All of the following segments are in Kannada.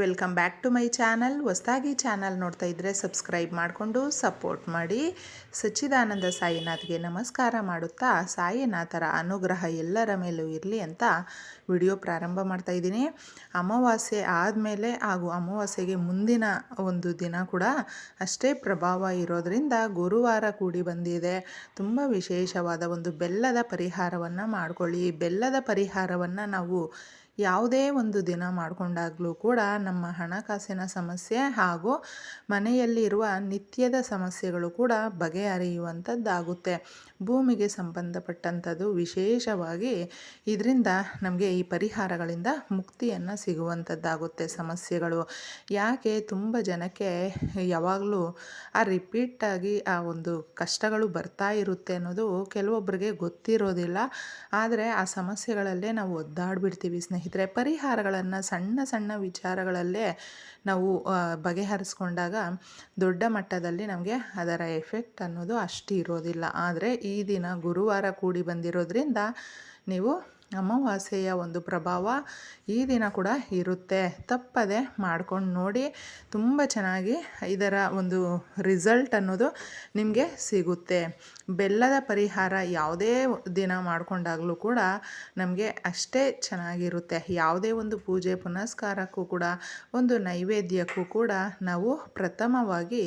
Welcome back to my channel. ಹೊಸದಾಗಿ ಚಾನಲ್ ನೋಡ್ತಾ ಇದ್ದರೆ ಸಬ್ಸ್ಕ್ರೈಬ್ ಮಾಡಿಕೊಂಡು ಸಪೋರ್ಟ್ ಮಾಡಿ. ಸಚ್ಚಿದಾನಂದ ಸಾಯಿನಾಥ್ಗೆ ನಮಸ್ಕಾರ ಮಾಡುತ್ತಾ, ಸಾಯಿನಾಥರ ಅನುಗ್ರಹ ಎಲ್ಲರ ಮೇಲೂ ಇರಲಿ ಅಂತ ವಿಡಿಯೋ ಪ್ರಾರಂಭ ಮಾಡ್ತಾ ಇದ್ದೀನಿ. ಅಮಾವಾಸ್ಯೆ ಆದಮೇಲೆ ಹಾಗೂ ಅಮಾವಾಸ್ಯೆಗೆ ಮುಂದಿನ ಒಂದು ದಿನ ಕೂಡ ಅಷ್ಟೇ ಪ್ರಭಾವ ಇರೋದರಿಂದ ಗುರುವಾರ ಕೂಡಿ ಬಂದಿದೆ. ತುಂಬ ವಿಶೇಷವಾದ ಒಂದು ಬೆಲ್ಲದ ಪರಿಹಾರವನ್ನು ಮಾಡಿಕೊಳ್ಳಿ. ಬೆಲ್ಲದ ಪರಿಹಾರವನ್ನು ನಾವು ಯಾವುದೇ ಒಂದು ದಿನ ಮಾಡಿಕೊಂಡಾಗಲೂ ಕೂಡ ನಮ್ಮ ಹಣಕಾಸಿನ ಸಮಸ್ಯೆ ಹಾಗೂ ಮನೆಯಲ್ಲಿರುವ ನಿತ್ಯದ ಸಮಸ್ಯೆಗಳು ಕೂಡ ಬಗೆಹರಿಯುವಂಥದ್ದಾಗುತ್ತೆ. ಭೂಮಿಗೆ ಸಂಬಂಧಪಟ್ಟಂಥದ್ದು ವಿಶೇಷವಾಗಿ ಇದರಿಂದ ನಮಗೆ ಈ ಪರಿಹಾರಗಳಿಂದ ಮುಕ್ತಿಯನ್ನು ಸಿಗುವಂಥದ್ದಾಗುತ್ತೆ ಸಮಸ್ಯೆಗಳು. ಯಾಕೆ? ತುಂಬ ಜನಕ್ಕೆ ಯಾವಾಗಲೂ ಆ ರಿಪೀಟಾಗಿ ಆ ಒಂದು ಕಷ್ಟಗಳು ಬರ್ತಾ ಇರುತ್ತೆ ಅನ್ನೋದು ಕೆಲವೊಬ್ಬರಿಗೆ ಗೊತ್ತಿರೋದಿಲ್ಲ. ಆದರೆ ಆ ಸಮಸ್ಯೆಗಳಲ್ಲೇ ನಾವು ಒದ್ದಾಡ್ಬಿಡ್ತೀವಿ ಸ್ನೇಹಿತರೆ. ಪರಿಹಾರಗಳನ್ನು ಸಣ್ಣ ಸಣ್ಣ ವಿಚಾರಗಳಲ್ಲೇ ನಾವು ಬಗೆಹರಿಸ್ಕೊಂಡಾಗ ದೊಡ್ಡ ಮಟ್ಟದಲ್ಲಿ ನಮಗೆ ಅದರ ಎಫೆಕ್ಟ್ ಅನ್ನೋದು ಅಷ್ಟು ಇರೋದಿಲ್ಲ. ಆದರೆ ಈ ದಿನ ಗುರುವಾರ ಕೂಡಿ ಬಂದಿರೋದ್ರಿಂದ ನೀವು ಅಮಾವಾಸ್ಯೆಯ ಒಂದು ಪ್ರಭಾವ ಈ ದಿನ ಕೂಡ ಇರುತ್ತೆ. ತಪ್ಪದೆ ಮಾಡ್ಕೊಂಡು ನೋಡಿ ತುಂಬ ಚೆನ್ನಾಗಿ ಇದರ ಒಂದು ರಿಸಲ್ಟ್ ಅನ್ನೋದು ನಿಮಗೆ ಸಿಗುತ್ತೆ. ಬೆಲ್ಲದ ಪರಿಹಾರ ಯಾವುದೇ ದಿನ ಮಾಡಿಕೊಂಡಾಗಲೂ ಕೂಡ ನಮಗೆ ಅಷ್ಟೇ ಚೆನ್ನಾಗಿರುತ್ತೆ. ಯಾವುದೇ ಒಂದು ಪೂಜೆ ಪುನಸ್ಕಾರಕ್ಕೂ ಕೂಡ, ಒಂದು ನೈವೇದ್ಯಕ್ಕೂ ಕೂಡ ನಾವು ಪ್ರಥಮವಾಗಿ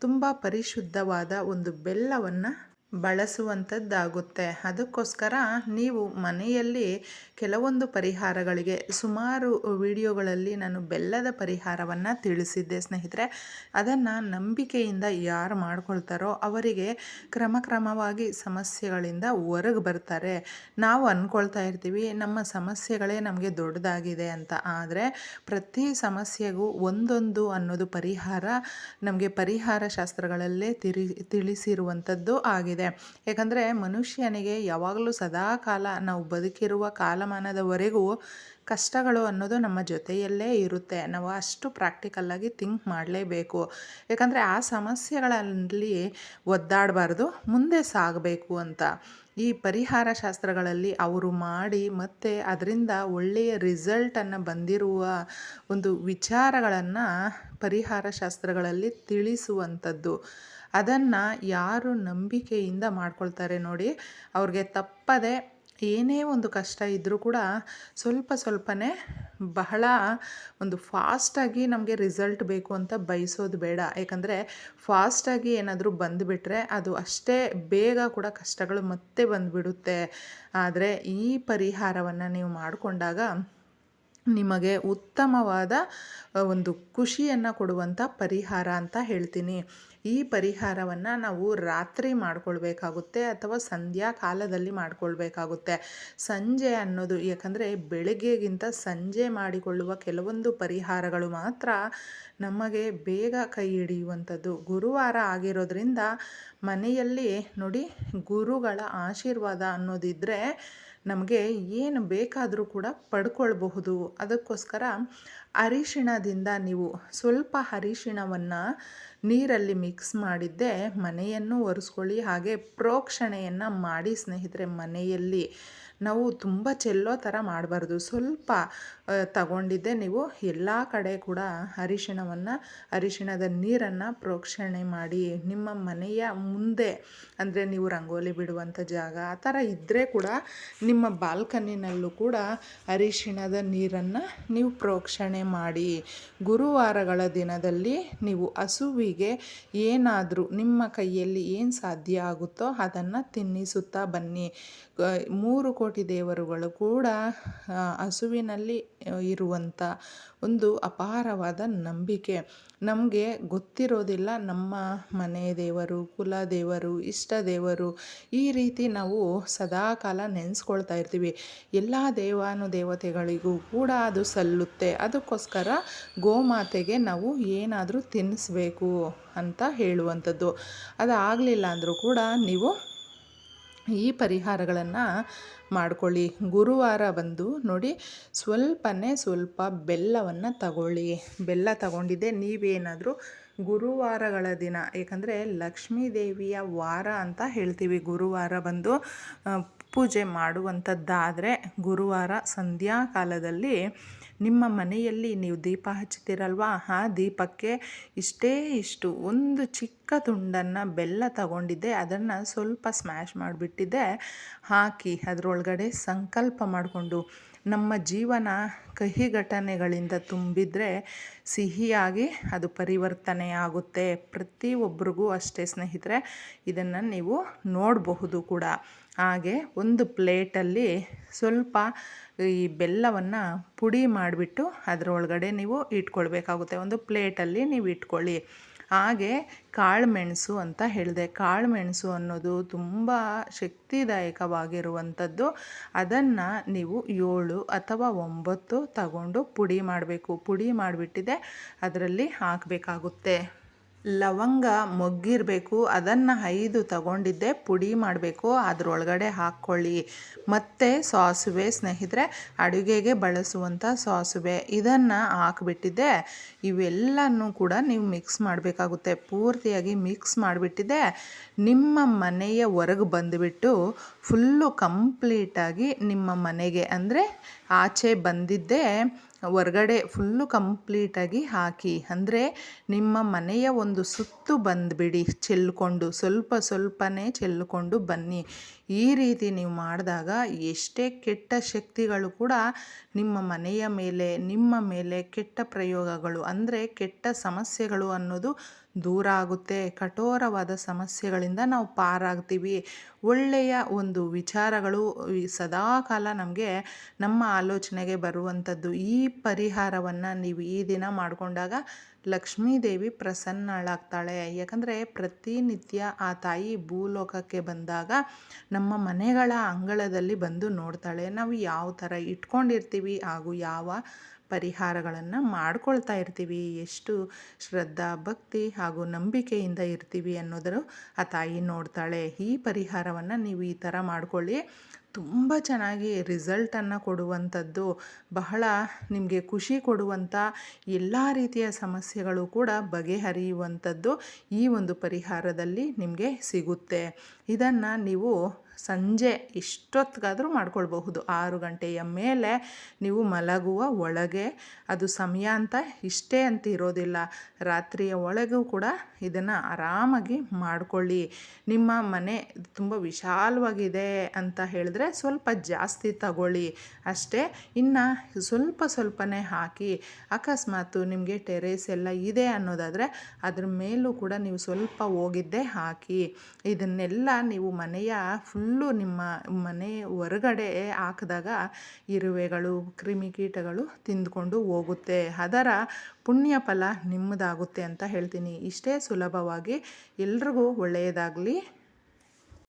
ತುಂಬ ಪರಿಶುದ್ಧವಾದ ಒಂದು ಬೆಲ್ಲವನ್ನು ಬಳಸುವಂಥದ್ದಾಗುತ್ತೆ. ಅದಕ್ಕೋಸ್ಕರ ನೀವು ಮನೆಯಲ್ಲಿ ಕೆಲವೊಂದು ಪರಿಹಾರಗಳಿಗೆ, ಸುಮಾರು ವಿಡಿಯೋಗಳಲ್ಲಿ ನಾನು ಬೆಲ್ಲದ ಪರಿಹಾರವನ್ನು ತಿಳಿಸಿದ್ದೆ ಸ್ನೇಹಿತರೆ. ಅದನ್ನು ನಂಬಿಕೆಯಿಂದ ಯಾರು ಮಾಡ್ಕೊಳ್ತಾರೋ ಅವರಿಗೆ ಕ್ರಮಕ್ರಮವಾಗಿ ಸಮಸ್ಯೆಗಳಿಂದ ಹೊರಗೆ ಬರ್ತಾರೆ. ನಾವು ಅಂದ್ಕೊಳ್ತಾ ಇರ್ತೀವಿ, ನಮ್ಮ ಸಮಸ್ಯೆಗಳೇ ನಮಗೆ ದೊಡ್ಡದಾಗಿದೆ ಅಂತ. ಆದರೆ ಪ್ರತಿ ಸಮಸ್ಯೆಗೂ ಒಂದೊಂದು ಅನ್ನೋದು ಪರಿಹಾರ ನಮಗೆ ಪರಿಹಾರ ಶಾಸ್ತ್ರಗಳಲ್ಲೇ ತಿಳಿ ತಿಳಿಸಿರುವಂಥದ್ದು ಆಗಿದೆ. ಯಾಕಂದರೆ ಮನುಷ್ಯನಿಗೆ ಯಾವಾಗಲೂ ಸದಾ ಕಾಲ ನಾವು ಬದುಕಿರುವ ಕಾಲಮಾನದವರೆಗೂ ಕಷ್ಟಗಳು ಅನ್ನೋದು ನಮ್ಮ ಜೊತೆಯಲ್ಲೇ ಇರುತ್ತೆ. ನಾವು ಅಷ್ಟು ಪ್ರಾಕ್ಟಿಕಲ್ಲಾಗಿ ಥಿಂಕ್ ಮಾಡಲೇಬೇಕು. ಯಾಕಂದರೆ ಆ ಸಮಸ್ಯೆಗಳಲ್ಲಿ ಒದ್ದಾಡಬಾರ್ದು, ಮುಂದೆ ಸಾಗಬೇಕು ಅಂತ. ಈ ಪರಿಹಾರ ಶಾಸ್ತ್ರಗಳಲ್ಲಿ ಅವರು ಮಾಡಿ ಮತ್ತು ಅದರಿಂದ ಒಳ್ಳೆಯ ರಿಸಲ್ಟನ್ನು ಬಂದಿರುವ ಒಂದು ವಿಚಾರಗಳನ್ನು ಪರಿಹಾರ ಶಾಸ್ತ್ರಗಳಲ್ಲಿ ತಿಳಿಸುವಂಥದ್ದು. ಅದನ್ನು ಯಾರು ನಂಬಿಕೆಯಿಂದ ಮಾಡ್ಕೊಳ್ತಾರೆ ನೋಡಿ, ಅವ್ರಿಗೆ ತಪ್ಪದೆ ಏನೇ ಒಂದು ಕಷ್ಟ ಇದ್ದರೂ ಕೂಡ ಸ್ವಲ್ಪ ಸ್ವಲ್ಪನೇ ಬಹಳ ಒಂದು ಫಾಸ್ಟಾಗಿ ನಮಗೆ ರಿಸಲ್ಟ್ ಬೇಕು ಅಂತ ಬಯಸೋದು ಬೇಡ. ಯಾಕಂದರೆ ಫಾಸ್ಟಾಗಿ ಏನಾದರೂ ಬಂದುಬಿಟ್ರೆ ಅದು ಅಷ್ಟೇ ಬೇಗ ಕೂಡ ಕಷ್ಟಗಳು ಮತ್ತೆ ಬಂದುಬಿಡುತ್ತೆ. ಆದರೆ ಈ ಪರಿಹಾರವನ್ನು ನೀವು ಮಾಡಿಕೊಂಡಾಗ ನಿಮಗೆ ಉತ್ತಮವಾದ, ಒಂದು ಖುಷಿಯನ್ನು ಕೊಡುವಂಥ ಪರಿಹಾರ ಅಂತ ಹೇಳ್ತೀನಿ. ಈ ಪರಿಹಾರವನ್ನು ನಾವು ರಾತ್ರಿ ಮಾಡಿಕೊಳ್ಬೇಕಾಗುತ್ತೆ ಅಥವಾ ಸಂಧ್ಯಾ ಕಾಲದಲ್ಲಿ ಮಾಡ್ಕೊಳ್ಬೇಕಾಗುತ್ತೆ. ಸಂಜೆ ಅನ್ನೋದು ಯಾಕಂದರೆ ಬೆಳಗ್ಗೆಗಿಂತ ಸಂಜೆ ಮಾಡಿಕೊಳ್ಳುವ ಕೆಲವೊಂದು ಪರಿಹಾರಗಳು ಮಾತ್ರ ನಮಗೆ ಬೇಗ ಕೈ ಹಿಡಿಯುವಂಥದ್ದು. ಗುರುವಾರ ಆಗಿರೋದ್ರಿಂದ ಮನೆಯಲ್ಲಿ ನೋಡಿ ಗುರುಗಳ ಆಶೀರ್ವಾದ ಅನ್ನೋದಿದ್ದರೆ ನಮಗೆ ಏನು ಬೇಕಾದರೂ ಕೂಡ ಪಡ್ಕೊಳ್ಬಹುದು. ಅದಕ್ಕೋಸ್ಕರ ಅರಿಶಿಣದಿಂದ ನೀವು ಸ್ವಲ್ಪ ಅರಿಶಿಣವನ್ನು ನೀರಲ್ಲಿ ಮಿಕ್ಸ್ ಮಾಡಿದ್ದೆ ಮನೆಯನ್ನು ಒರೆಸ್ಕೊಳ್ಳಿ, ಹಾಗೆ ಪ್ರೋಕ್ಷಣೆಯನ್ನು ಮಾಡಿ ಸ್ನೇಹಿತರೆ ಮನೆಯಲ್ಲಿ. ನಾವು ತುಂಬ ಚೆಲ್ಲೋ ಥರ ಮಾಡಬಾರ್ದು. ಸ್ವಲ್ಪ ತಗೊಂಡಿದ್ದೆ ನೀವು ಎಲ್ಲ ಕಡೆ ಕೂಡ ಅರಿಶಿಣವನ್ನು, ಅರಿಶಿಣದ ನೀರನ್ನು ಪ್ರೋಕ್ಷಣೆ ಮಾಡಿ ನಿಮ್ಮ ಮನೆಯ ಮುಂದೆ, ಅಂದರೆ ನೀವು ರಂಗೋಲಿ ಬಿಡುವಂಥ ಜಾಗ, ಆ ಥರ ಇದ್ದರೆ ಕೂಡ ನಿಮ್ಮ ಬಾಲ್ಕನಿನಲ್ಲೂ ಕೂಡ ಅರಿಶಿಣದ ನೀರನ್ನು ನೀವು ಪ್ರೋಕ್ಷಣೆ ಮಾಡಿ ಗುರುವಾರಗಳ ದಿನದಲ್ಲಿ ನೀವು ಹಸುವಿಗೆ ಏನಾದರೂ ನಿಮ್ಮ ಕೈಯಲ್ಲಿ ಏನು ಸಾಧ್ಯ ಆಗುತ್ತೋ ಅದನ್ನು ತಿನ್ನಿಸುತ್ತಾ ಬನ್ನಿ. ಮೂರು ಕೋಟಿ ದೇವರುಗಳು ಕೂಡ ಹಸುವಿನಲ್ಲಿ ಇರುವಂಥ ಒಂದು ಅಪಾರವಾದ ನಂಬಿಕೆ. ನಮಗೆ ಗೊತ್ತಿರೋದಿಲ್ಲ ನಮ್ಮ ಮನೆ ದೇವರು, ಕುಲ ದೇವರು, ಇಷ್ಟ ದೇವರು. ಈ ರೀತಿ ನಾವು ಸದಾಕಾಲ ನೆನೆಸ್ಕೊಳ್ತಾ ಇರ್ತೀವಿ. ಎಲ್ಲ ದೇವಾನು ದೇವತೆಗಳಿಗೂ ಕೂಡ ಅದು ಸಲ್ಲುತ್ತೆ. ಅದಕ್ಕೋಸ್ಕರ ಗೋಮಾತೆಗೆ ನಾವು ಏನಾದರೂ ತಿನ್ನಿಸ್ಬೇಕು ಅಂತ ಹೇಳುವಂಥದ್ದು. ಅದು ಆಗಲಿಲ್ಲ ಅಂದರೂ ಕೂಡ ನೀವು ಈ ಪರಿಹಾರಗಳನ್ನು ಮಾಡಿಕೊಳ್ಳಿ. ಗುರುವಾರ ಬಂದು ನೋಡಿ, ಸ್ವಲ್ಪನೇ ಸ್ವಲ್ಪ ಬೆಲ್ಲವನ್ನು ತಗೊಳ್ಳಿ. ಬೆಲ್ಲ ತಗೊಂಡಿದ್ದೆ, ನೀವೇನಾದರೂ ಗುರುವಾರಗಳ ದಿನ, ಏಕೆಂದರೆ ಲಕ್ಷ್ಮೀ ದೇವಿಯ ವಾರ ಅಂತ ಹೇಳ್ತೀವಿ. ಗುರುವಾರ ಬಂದು ಪೂಜೆ ಮಾಡುವಂಥದ್ದಾದರೆ ಗುರುವಾರ ಸಂಧ್ಯಾಕಾಲದಲ್ಲಿ ನಿಮ್ಮ ಮನೆಯಲ್ಲಿ ನೀವು ದೀಪ ಹಚ್ಚುತ್ತೀರಲ್ವಾ? ಆ ದೀಪಕ್ಕೆ ಇಷ್ಟೇ ಇಷ್ಟು. ಒಂದು ಚಿಕ್ಕ ತುಂಡನ್ನು ಬೆಲ್ಲ ತಗೊಂಡಿದ್ದೆ. ಅದನ್ನು ಸ್ವಲ್ಪ ಸ್ಮ್ಯಾಶ್ ಮಾಡಿಬಿಟ್ಟಿದ್ದೆ. ಹಾಕಿ ಅದರೊಳಗಡೆ ಸಂಕಲ್ಪ ಮಾಡಿಕೊಂಡು ನಮ್ಮ ಜೀವನ ಕಹಿ ಘಟನೆಗಳಿಂದ ತುಂಬಿದರೆ ಸಿಹಿಯಾಗಿ ಅದು ಪರಿವರ್ತನೆ ಆಗುತ್ತೆ. ಪ್ರತಿಯೊಬ್ಬರಿಗೂ ಅಷ್ಟೇ ಸ್ನೇಹಿತರೆ, ಇದನ್ನು ನೀವು ನೋಡಬಹುದು ಕೂಡ. ಹಾಗೆ ಒಂದು ಪ್ಲೇಟಲ್ಲಿ ಸ್ವಲ್ಪ ಈ ಬೆಲ್ಲವನ್ನು ಪುಡಿ ಮಾಡಿಬಿಟ್ಟು ಅದರೊಳಗಡೆ ನೀವು ಇಟ್ಕೊಳ್ಬೇಕಾಗುತ್ತೆ. ಒಂದು ಪ್ಲೇಟಲ್ಲಿ ನೀವು ಇಟ್ಕೊಳ್ಳಿ. ಹಾಗೆ ಕಾಳುಮೆಣಸು ಅಂತ ಹೇಳಿದೆ. ಕಾಳುಮೆಣಸು ಅನ್ನೋದು ತುಂಬ ಶಕ್ತಿದಾಯಕವಾಗಿರುವಂಥದ್ದು. ಅದನ್ನು ನೀವು ಏಳು ಅಥವಾ ಒಂಬತ್ತು ತಗೊಂಡು ಪುಡಿ ಮಾಡಬೇಕು. ಪುಡಿ ಮಾಡಿಬಿಟ್ಟಿದೆ. ಅದರಲ್ಲಿ ಹಾಕಬೇಕಾಗುತ್ತೆ. ಲವಂಗ ಮೊಗ್ಗಿರಬೇಕು, ಅದನ್ನು ಐದು ತಗೊಂಡಿದ್ದೆ, ಪುಡಿ ಮಾಡಬೇಕು, ಅದರೊಳಗಡೆ ಹಾಕ್ಕೊಳ್ಳಿ. ಮತ್ತು ಸಾಸುವೆ ಸ್ನೇಹಿತರೆ, ಅಡುಗೆಗೆ ಬಳಸುವಂಥ ಸಾಸುವೆ. ಇದನ್ನು ಹಾಕ್ಬಿಟ್ಟಿದ್ದೆ. ಇವೆಲ್ಲನೂ ಕೂಡ ನೀವು ಮಿಕ್ಸ್ ಮಾಡಬೇಕಾಗುತ್ತೆ. ಪೂರ್ತಿಯಾಗಿ ಮಿಕ್ಸ್ ಮಾಡಿಬಿಟ್ಟಿದ್ದೆ. ನಿಮ್ಮ ಮನೆಯ ಹೊರಗೆ ಬಂದುಬಿಟ್ಟು ಫುಲ್ಲು ಕಂಪ್ಲೀಟಾಗಿ ನಿಮ್ಮ ಮನೆಗೆ, ಅಂದರೆ ಆಚೆ ಬಂದಿದ್ದೇ. ಹೊರ್ಗಡೆ ಫುಲ್ಲು ಕಂಪ್ಲೀಟಾಗಿ ಹಾಕಿ, ಅಂದರೆ ನಿಮ್ಮ ಮನೆಯ ಒಂದು ಸುತ್ತು ಬಂದುಬಿಡಿ, ಚೆಲ್ಕೊಂಡು, ಸ್ವಲ್ಪ ಸ್ವಲ್ಪನೇ ಚೆಲ್ಕೊಂಡು ಬನ್ನಿ. ಈ ರೀತಿ ನೀವು ಮಾಡಿದಾಗ ಎಷ್ಟೇ ಕೆಟ್ಟ ಶಕ್ತಿಗಳು ಕೂಡ ನಿಮ್ಮ ಮನೆಯ ಮೇಲೆ, ನಿಮ್ಮ ಮೇಲೆ ಕೆಟ್ಟ ಪ್ರಯೋಗಗಳು, ಅಂದರೆ ಕೆಟ್ಟ ಸಮಸ್ಯೆಗಳು ಅನ್ನೋದು ದೂರ ಆಗುತ್ತೆ. ಕಠೋರವಾದ ಸಮಸ್ಯೆಗಳಿಂದ ನಾವು ಪಾರಾಗ್ತೀವಿ. ಒಳ್ಳೆಯ ಒಂದು ವಿಚಾರಗಳು ಸದಾಕಾಲ ನಮಗೆ ನಮ್ಮ ಆಲೋಚನೆಗೆ ಬರುವಂಥದ್ದು. ಈ ಪರಿಹಾರವನ್ನು ನೀವು ಈ ದಿನ ಮಾಡಿಕೊಂಡಾಗ ಲಕ್ಷ್ಮೀದೇವಿ ಪ್ರಸನ್ನಳಾಗ್ತಾಳೆ. ಯಾಕಂದರೆ ಪ್ರತಿನಿತ್ಯ ಆ ತಾಯಿ ಭೂಲೋಕಕ್ಕೆ ಬಂದಾಗ ನಮ್ಮ ಮನೆಗಳ ಅಂಗಳದಲ್ಲಿ ಬಂದು ನೋಡ್ತಾಳೆ. ನಾವು ಯಾವ ಥರ ಇಟ್ಕೊಂಡಿರ್ತೀವಿ ಹಾಗೂ ಯಾವ ಪರಿಹಾರಗಳನ್ನು ಮಾಡ್ಕೊಳ್ತಾ ಇರ್ತೀವಿ. ಎಷ್ಟು ಶ್ರದ್ಧಾ, ಭಕ್ತಿ ಹಾಗೂ ನಂಬಿಕೆಯಿಂದ ಇರ್ತೀವಿ ಅನ್ನೋದರ ಆ ತಾಯಿ ನೋಡ್ತಾಳೆ. ಈ ಪರಿಹಾರವನ್ನು ನೀವು ಈ ಥರ ಮಾಡ್ಕೊಳ್ಳಿ. ತುಂಬ ಚೆನ್ನಾಗಿ ರಿಸಲ್ಟನ್ನು ಕೊಡುವಂಥದ್ದು. ಬಹಳ ನಿಮಗೆ ಖುಷಿ ಕೊಡುವಂಥ ಎಲ್ಲ ರೀತಿಯ ಸಮಸ್ಯೆಗಳು ಕೂಡ ಬಗೆಹರಿಯುವಂಥದ್ದು ಈ ಒಂದು ಪರಿಹಾರದಲ್ಲಿ ನಿಮಗೆ ಸಿಗುತ್ತೆ. ಇದನ್ನು ನೀವು ಸಂಜೆ ಇಷ್ಟೊತ್ತಿಗಾದರೂ ಮಾಡ್ಕೊಳ್ಬಹುದು. ಆರು ಗಂಟೆಯ ಮೇಲೆ ನೀವು ಮಲಗುವ ಒಳಗೆ, ಅದು ಸಮಯ ಅಂತ ಇಷ್ಟೇ ಅಂತ ಇರೋದಿಲ್ಲ. ರಾತ್ರಿಯ ಒಳಗೂ ಕೂಡ ಇದನ್ನು ಆರಾಮಾಗಿ ಮಾಡಿಕೊಳ್ಳಿ. ನಿಮ್ಮ ಮನೆ ತುಂಬ ವಿಶಾಲವಾಗಿದೆ ಅಂತ ಹೇಳಿದ್ರೆ ಸ್ವಲ್ಪ ಜಾಸ್ತಿ ತಗೊಳ್ಳಿ. ಅಷ್ಟೇ, ಇನ್ನು ಸ್ವಲ್ಪ ಸ್ವಲ್ಪನೇ ಹಾಕಿ, ಅಕಸ್ಮಾತ್ ನಿಮಗೆ ಟೆರೇಸ್ ಎಲ್ಲ ಇದೆ ಅನ್ನೋದಾದರೆ ಅದ್ರ ಮೇಲೂ ಕೂಡ ನೀವು ಸ್ವಲ್ಪ ಹೋಗಿದ್ದೇ ಹಾಕಿ. ಇದನ್ನೆಲ್ಲ ನೀವು ಮನೆಯ ಫುಲ್ಲು ನಿಮ್ಮ ಮನೆ ಹೊರಗಡೆ ಹಾಕಿದಾಗ ಇರುವೆಗಳು, ಕ್ರಿಮಿಕೀಟಗಳು ತಿಂದ್ಕೊಂಡು ಹೋಗುತ್ತೆ. ಅದರ ಪುಣ್ಯ ಫಲ ನಿಮ್ಮದಾಗುತ್ತೆ ಅಂತ ಹೇಳ್ತೀನಿ. ಇಷ್ಟೇ ಸುಲಭವಾಗಿ ಎಲ್ರಿಗೂ ಒಳ್ಳೆಯದಾಗಲಿ.